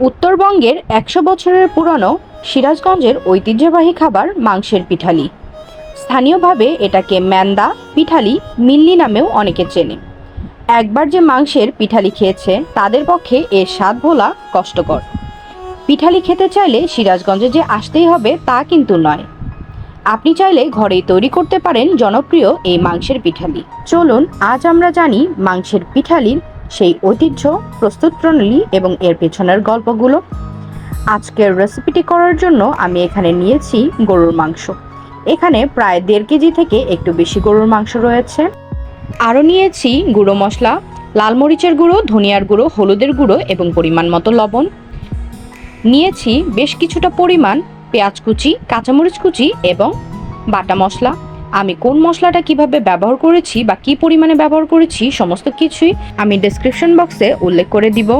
উত্তরবঙ্গের একশো বছরের পুরনো সিরাজগঞ্জের ঐতিহ্যবাহী খাবার মাংসের পিঠালি। স্থানীয়ভাবে এটাকে ম্যান্দা, পিঠালি, মিল্লি নামেও অনেকে চেনে। একবার যে মাংসের পিঠালি খেয়েছে, তাদের পক্ষে এর স্বাদ ভোলা কষ্টকর। পিঠালি খেতে চাইলে সিরাজগঞ্জে যে আসতেই হবে তা কিন্তু নয়। আপনি চাইলে ঘরেই তৈরি করতে পারেন জনপ্রিয় এই মাংসের পিঠালি। চলুন, আজ আমরা জানি মাংসের পিঠালির সেই ঐতিহ্য, প্রস্তুত প্রণালী এবং এর পেছনের গল্পগুলো। আজকের রেসিপিটি করার জন্য আমি এখানে নিয়েছি গরুর মাংস। এখানে প্রায় দেড় কেজি থেকে একটু বেশি গরুর মাংস রয়েছে। আরও নিয়েছি গুঁড়ো মশলা, লাল মরিচের গুঁড়ো, ধনিয়ার গুঁড়ো, হলুদের গুঁড়ো এবং পরিমাণ মতো লবণ। নিয়েছি বেশ কিছুটা পরিমাণ পেঁয়াজ কুচি, কাঁচামরিচ কুচি এবং বাটা মশলা। আমি কোন মশলাটা কীভাবে ব্যবহার করেছি বা কি পরিমাণে ব্যবহার করেছি, সমস্ত কিছুই আমি ডেসক্রিপশন বক্সে উল্লেখ করে দিব।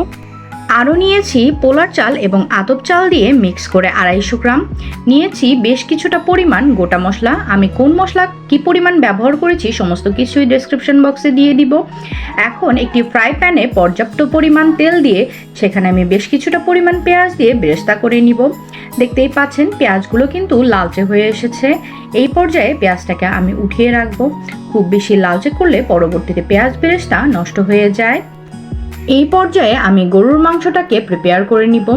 আরও নিয়েছি পোলার চাল এবং আতপ চাল দিয়ে মিক্স করে আড়াইশো গ্রাম। নিয়েছি বেশ কিছুটা পরিমাণ গোটা মশলা। আমি কোন মশলা কি পরিমাণ ব্যবহার করেছি সমস্ত কিছুই ডেসক্রিপশন বক্সে দিয়ে দিব। এখন একটি ফ্রাই প্যানে পর্যাপ্ত পরিমাণ তেল দিয়ে সেখানে আমি বেশ কিছুটা পরিমাণ পেঁয়াজ দিয়ে বেরেস্তা করে নিব। দেখতেই পাচ্ছেন পেঁয়াজগুলো কিন্তু লালচে হয়ে এসেছে। এই পর্যায়ে পেঁয়াজটাকে আমি উঠিয়ে রাখব। খুব বেশি লালচে করলে পরবর্তীতে পেঁয়াজ বেরেস্তা নষ্ট হয়ে যায়। এই পর্যায়ে আমি গরুর মাংসটাকে প্রিপেয়ার করে নিব।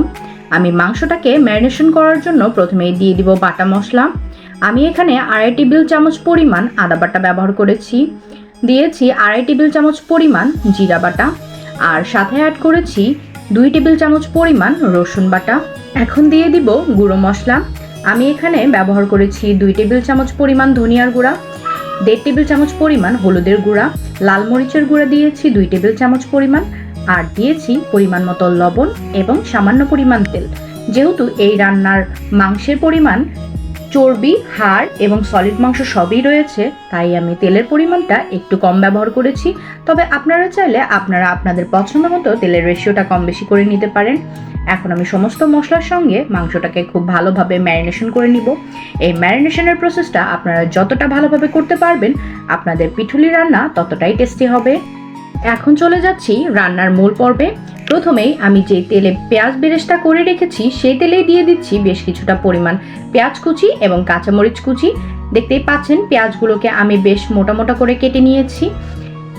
আমি মাংসটাকে ম্যারিনেশন করার জন্য প্রথমেই দিয়ে দিব বাটা মশলা। আমি এখানে আড়াই টেবিল চামচ পরিমাণ আদা বাটা ব্যবহার করেছি। দিয়েছি আড়াই টেবিল চামচ পরিমাণ জিরা বাটা। আর সাথে অ্যাড করেছি দুই টেবিল চামচ পরিমাণ রসুন বাটা। এখন দিয়ে দিব গুঁড়ো মশলা। আমি এখানে ব্যবহার করেছি দুই টেবিল চামচ পরিমাণ ধনিয়ার গুঁড়া, দেড় টেবিল চামচ পরিমাণ হলুদের গুঁড়া, লাল মরিচের গুঁড়া দিয়েছি দুই টেবিল চামচ পরিমাণ আর দিয়েছি পরিমাণ মতো লবণ এবং সামান্য পরিমাণ তেল। যেহেতু এই রান্নার মাংসের পরিমাণ, চর্বি, হাড় এবং সলিড মাংস সবই রয়েছে, তাই আমি তেলের পরিমাণটা একটু কম ব্যবহার করেছি। তবে আপনারা চাইলে আপনারা আপনাদের পছন্দ মতো তেলের রেশিওটা কম বেশি করে নিতে পারেন। এখন আমি সমস্ত মশলার সঙ্গে মাংসটাকে খুব ভালোভাবে ম্যারিনেশন করে নিব। এই ম্যারিনেশনের প্রসেসটা আপনারা যতটা ভালোভাবে করতে পারবেন, আপনাদের পিঠুলি রান্না ততটাই টেস্টি হবে। এখন চলে যাচ্ছি রান্নার মূল পর্বে। প্রথমেই আমি যে তেলে পেঁয়াজ বেরেস্তা করে রেখেছি, সেই তেলেই দিয়ে দিচ্ছি বেশ কিছুটা পরিমাণ পেঁয়াজ কুচি এবং কাঁচামরিচ কুচি। দেখতেই পাচ্ছেন পেঁয়াজগুলোকে আমি বেশ মোটা মোটা করে কেটে নিয়েছি।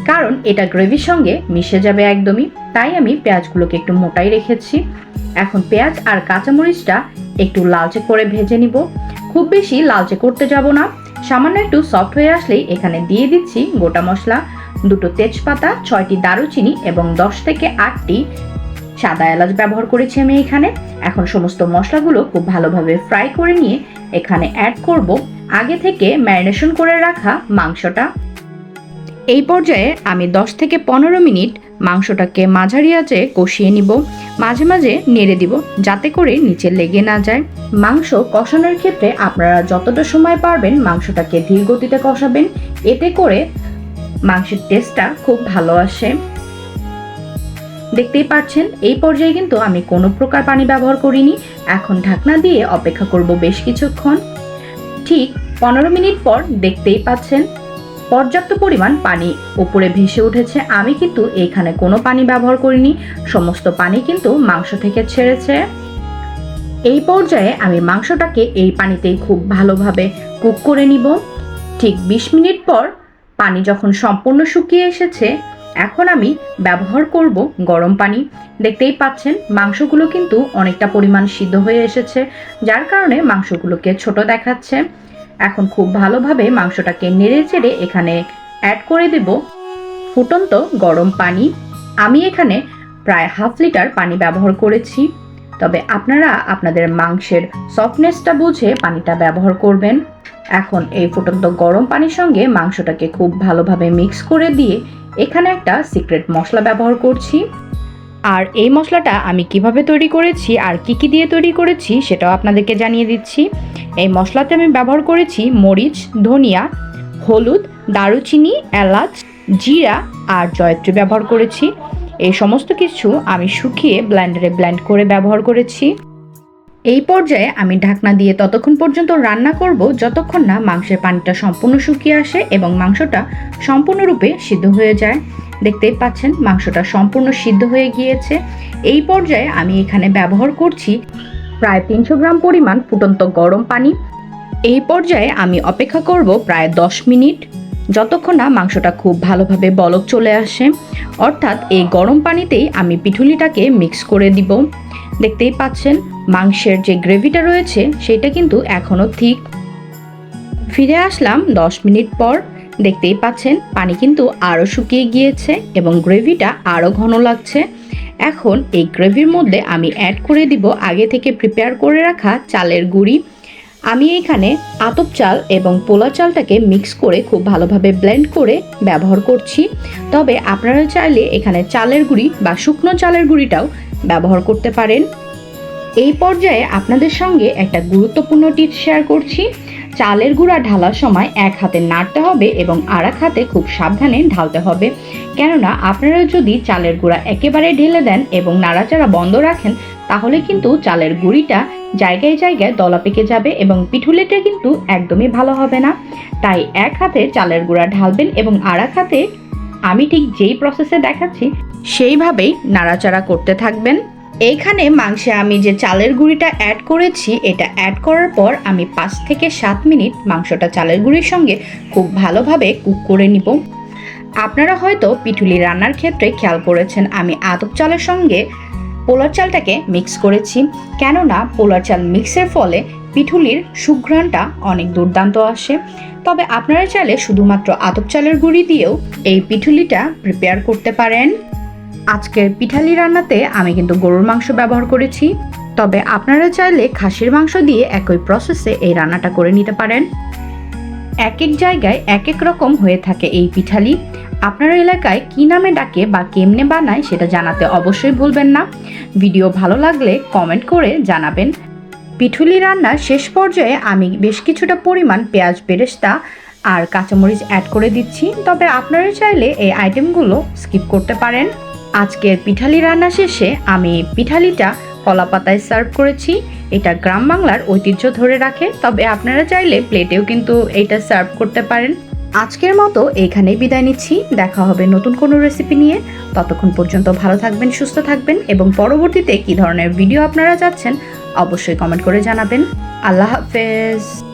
কারণ এটা গ্রেভির সঙ্গে মিশে যাবে একদমই, তাই আমি পেঁয়াজগুলোকে একটু মোটাই রেখেছি। এখন পেঁয়াজ আর কাঁচামরিচটা একটু লালচে করে ভেজে নিব। খুব বেশি লালচে করতে যাব না, সামান্য একটু সফট হয়ে আসলেই এখানে দিয়ে দিচ্ছি গোটা মশলা। দুটো তেজপাতা, ছয়টি দারুচিনি এবং দশ থেকে আটটি সাদা এলাচ ব্যবহার করেছি আমি এখানে। এখন সমস্ত মশলাগুলো খুব ভালোভাবে ফ্রাই করে নিয়ে এখানে অ্যাড করব। আগে থেকে ম্যারিনেশন করে রাখা মাংসটা। এই পর্যায়ে আমি 10 থেকে পনেরো মিনিট মাংসটাকে মাঝারি আঁচে কষিয়ে নিব। মাঝে মাঝে নেড়ে দিব যাতে করে নিচে লেগে না যায়। মাংস কষানোর ক্ষেত্রে আপনারা যতটা সময় পারবেন মাংসটাকে ধীর গতিতে কষাবেন। এতে করে মাংসের টেস্টটা খুব ভালো আসে। দেখতেই পাচ্ছেন, এই পর্যায়ে কিন্তু আমি কোনো প্রকার পানি ব্যবহার করিনি। এখন ঢাকনা দিয়ে অপেক্ষা করব বেশ কিছুক্ষণ। ঠিক পনেরো মিনিট পর দেখতেই পাচ্ছেন, পর্যাপ্ত পরিমাণ পানি উপরে ভেসে উঠেছে। আমি কিন্তু এখানে কোনো পানি ব্যবহার করিনি। সমস্ত পানি কিন্তু মাংস থেকে ছেড়েছে। এই পর্যায়ে আমি মাংসটাকে এই পানিতেই খুব ভালোভাবে কুক করে নিব। ঠিক বিশ মিনিট পর পানি যখন সম্পূর্ণ শুকিয়ে এসেছে, এখন আমি ব্যবহার করব গরম পানি। দেখতেই পাচ্ছেন, মাংসগুলো কিন্তু অনেকটা পরিমাণ সিদ্ধ হয়ে এসেছে, যার কারণে মাংসগুলোকে ছোট দেখাচ্ছে। এখন খুব ভালোভাবে মাংসটাকে নেড়ে চেড়ে এখানে অ্যাড করে দেব ফুটন্ত গরম পানি। আমি এখানে প্রায় হাফ লিটার পানি ব্যবহার করেছি। তবে আপনারা আপনাদের মাংসের সফটনেসটা বুঝে পানিটা ব্যবহার করবেন। এখন এই ফুটন্ত গরম পানির সঙ্গে মাংসটাকে খুব ভালোভাবে মিক্স করে দিয়ে এখানে একটা সিক্রেট মশলা ব্যবহার করছি। আর এই মশলাটা আমি কীভাবে তৈরি করেছি আর কি কি দিয়ে তৈরি করেছি সেটাও আপনাদেরকে জানিয়ে দিচ্ছি। এই মশলাতে আমি ব্যবহার করেছি মরিচ, ধনিয়া, হলুদ, দারুচিনি, এলাচ, জিরা আর জয়ত্রী ব্যবহার করেছি। এই সমস্ত কিছু আমি শুকিয়ে ব্লেন্ডারে ব্লেন্ড করে ব্যবহার করেছি। এই পর্যায়ে আমি ঢাকনা দিয়ে ততক্ষণ পর্যন্ত রান্না করব যতক্ষণ না মাংসের পানিটা সম্পূর্ণ শুকিয়ে আসে এবং মাংসটা সম্পূর্ণরূপে সিদ্ধ হয়ে যায়। দেখতেই পাচ্ছেন, মাংসটা সম্পূর্ণ সিদ্ধ হয়ে গিয়েছে। এই পর্যায়ে আমি এখানে ব্যবহার করছি প্রায় তিনশো গ্রাম পরিমাণ ফুটন্ত গরম পানি। এই পর্যায়ে আমি অপেক্ষা করব প্রায় দশ মিনিট। যতক্ষণ না মাংসটা খুব ভালোভাবে বলক চলে আসে, অর্থাৎ এই গরম পানিতেই আমি পিঠুলিটাকে মিক্স করে দিব। দেখতেই পাচ্ছেন, মাংসের যে গ্রেভিটা রয়েছে, সেটা কিন্তু এখনও ঠিক। ফিরে আসলাম দশ মিনিট পর। দেখতেই পাচ্ছেন, পানি কিন্তু আরও শুকিয়ে গিয়েছে এবং গ্রেভিটা আরও ঘন লাগছে। এখন এই গ্রেভির মধ্যে আমি অ্যাড করে দিব আগে থেকে প্রিপেয়ার করে রাখা চালের গুঁড়ি। আমি এইখানে আতপ চাল এবং পোলা চালটাকে মিক্স করে খুব ভালোভাবে ব্লেন্ড করে ব্যবহার করছি। তবে আপনারা চাইলে এখানে চালের গুঁড়ি বা শুকনো চালের গুঁড়িটাও ব্যবহার করতে পারেন। এই পর্যায়ে আপনাদের সঙ্গে একটা গুরুত্বপূর্ণ টিপস শেয়ার করছি। চালের গুঁড়া ঢালার সময় এক হাতে নাড়তে হবে এবং আর এক হাতে খুব সাবধানে ঢালতে হবে। কেননা আপনারা যদি চালের গুঁড়া একেবারে ঢেলে দেন এবং নাড়াচাড়া বন্ধ রাখেন, তাহলে কিন্তু চালের গুঁড়িটা জায়গায় জায়গায় দলা পেকে যাবে এবং পিঠুলেটা কিন্তু একদমই ভালো হবে না। তাই এক হাতে চালের গুঁড়া ঢালবেন এবং আর এক হাতে আমি ঠিক যেই প্রসেসে দেখাচ্ছি, সেইভাবেই নাড়াচাড়া করতে থাকবেন। এইখানে মাংসে আমি যে চালের গুঁড়িটা অ্যাড করেছি, এটা অ্যাড করার পর আমি পাঁচ থেকে সাত মিনিট মাংসটা চালের গুঁড়ির সঙ্গে খুব ভালোভাবে কুক করে নিব। আপনারা হয়তো পিঠুলি রান্নার ক্ষেত্রে খেয়াল করেছেন, আমি আতপ চালের সঙ্গে পোলার চালটাকে মিক্স করেছি। কেননা পোলার চাল মিক্সের ফলে পিঠুলির সুঘ্রাণটা অনেক দুর্দান্ত আসে। তবে আপনারা চাইলে শুধুমাত্র আতপ চালের গুঁড়ি দিয়েও এই পিঠুলিটা প্রিপেয়ার করতে পারেন। আজকের পিঠালি রান্নাতে আমি কিন্তু গরুর মাংস ব্যবহার করেছি। তবে আপনারা চাইলে খাসির মাংস দিয়ে একই প্রসেসে এই রান্নাটা করে নিতে পারেন। এক এক জায়গায় এক এক রকম হয়ে থাকে এই পিঠালি। আপনার এলাকায় কি নামে ডাকে বা কেমনে বানায় সেটা জানাতে অবশ্যই ভুলবেন না। ভিডিও ভালো লাগলে কমেন্ট করে জানাবেন। পিঠুলি রান্নার শেষ পর্যায়ে আমি বেশ কিছুটা পরিমাণ পেঁয়াজ বেরেস্তা আর কাঁচামরিচ অ্যাড করে দিচ্ছি। তবে আপনারা চাইলে এই আইটেমগুলো স্কিপ করতে পারেন। আজকের পিঠালি রান্না শেষে আমি পিঠালিটা কলা পাতায় সার্ভ করেছি। এটা গ্রাম বাংলার ঐতিহ্য ধরে রাখে। তবে আপনারা চাইলে প্লেটেও কিন্তু এটা সার্ভ করতে পারেন। আজকের মতো এইখানেই বিদায় নিচ্ছি। দেখা হবে নতুন কোনো রেসিপি নিয়ে। ততক্ষণ পর্যন্ত ভালো থাকবেন, সুস্থ থাকবেন এবং পরবর্তীতে কী ধরনের ভিডিও আপনারা চাচ্ছেন, অবশ্যই কমেন্ট করে জানাবেন। আল্লাহ হাফেজ।